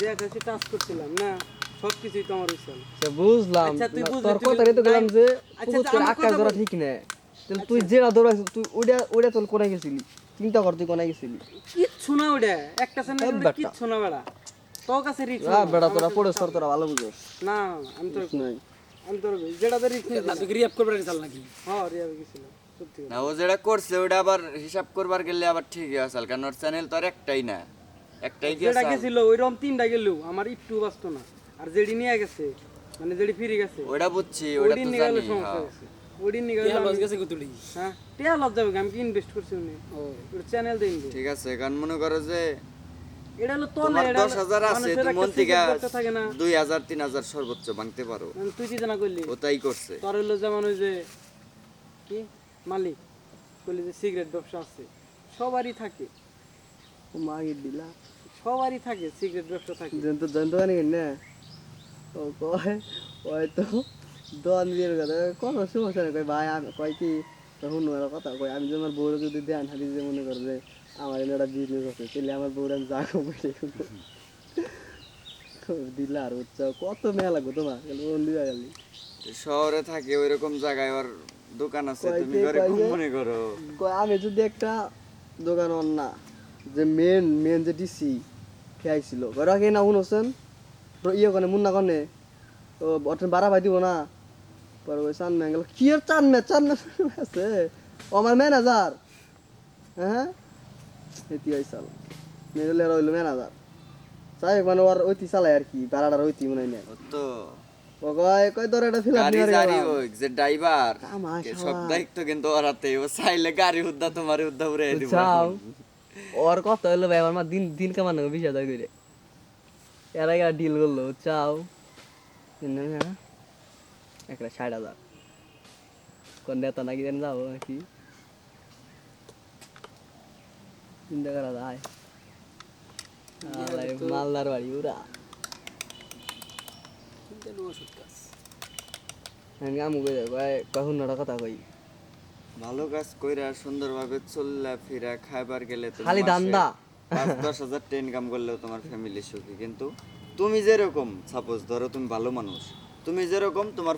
যে করছিলাম না বুঝলাম। আচ্ছা, তোর কথা যে আচ্ছা, আচ্ছা, আকাশ ধরা ঠিক না তাহলে তুই যেটা দৌড়াইছিস তুই ওটা ওটা তোর কোনায় গেছিলি। চিন্তা কর তুই কোনায় গেছিলি। কিচ্ছু না ওটা একটা চ্যানেল কিচ্ছু না বেড়া। তোর কাছে রিক্স আ বেটা তোরা পড়ে সর তোরা ভালো বুঝোস। না না, না, আমি তোর নাই আমি তোর যেটাতে রিক্স না তুই রিয়াপ করবে চাল নাকি? হ্যাঁ রিয়াবে গেছিল না ও যেটা করছে ওটা আবার হিসাব করবার গেলে আবার ঠিকই আছে কারণ ওর চ্যানেল তো আর একটাই না। একটাই কি যেটা? গেছিল ওইরকম তিনটা গেলেও আমার একটু বাঁচতো না। আর নিয়ে গেছে মানে যেডি ফিরে গেছে ওটা বুঝছি ওটা তো জানি হ্যাঁ। ওইদিন নিয়ে গেলে লস গেছে গুতুলি হ্যাঁ টিয়া যাবে আমি কি ইনভেস্ট করছি উনি? ওর চ্যানেল দেন ঠিক আছে কারণ মনে করো যে এটা হলো এটা আছে তুমি মন থেকে সর্বোচ্চ ভাঙতে পারো। মানে তুই চিন্তা না করলি? ও তাই করছে। তোর হলো যেমন ওই যে কি? মালিক। বলি যে সিগারেট ব্যবসা আছে। সবারই থাকে। দিলা। সবারই থাকে সিগারেট ব্যবসা থাকে। জন্তু জন্তু জানি না। ও কয় ওই তো দন দিয়ে কথা। কত সমস্যা নেই কয় ভাই আমি কয় কি তখন ওরা কথা? কয় আমি যে আমার বউরা যদি দেন হাতি যে মনে করে যে আমার এনে একটা বিজনেস আছে তাহলে আমার বউরা আমি যা দিলা আর হচ্ছে কত মেলা লাগবে তোমার শহরে থাকে ওইরকম জায়গায় ওর দোকান আছে তুমি। মনে করো। আমি যদি একটা দোকান অন না যে মেন মেন যে ডিসি খেয়াইছিল ঘরে কে না শুনছেন ইয়ে কনে মুন্না কনে। ও অটেন বাড়া ভাই দিব না। পরে ওই চান মেঙ্গল কি আর চান মে চান আছে? ও আমার ম্যানেজার হ্যাঁ এটি ওই চাল মেলে রইল ম্যানেজার চাই মানে ওর ওইটি চালায় আর কি ভাড়াটার ওইটি মনে হয় তো কয় কয় তোর একটা ফিলাপ গাড়ি নিয়ে জারি গেলাম। যে ড্রাইভার সব দায়িত্ব কিন্তু ওরাতে ও চাইলে গাড়ি উদ্দা তোমার উদ্দা উড়ে দিব। ওর কথা হলো ভাই আমার দিন দিন কামানো বিশ হাজার করে। এর আগে ডিল করল চাও। একটা ষাট হাজার। কোন নেতা নাকি জানি যাব নাকি? চিন্তা করা যায়। মালদার বাড়ি উড়া আমি আমু কই কয় কখন কথা কই? ভালো কাজ কইরা সুন্দরভাবে চললা ফিরা খাইবার গেলে তো খালি দান্দা। পাঁচ দশ হাজার টাকা ইনকাম করলেও তোমার ফ্যামিলি সুখী কিন্তু তুমি যেরকম সাপোজ ধরো তুমি ভালো মানুষ তুমি যেরকম তোমার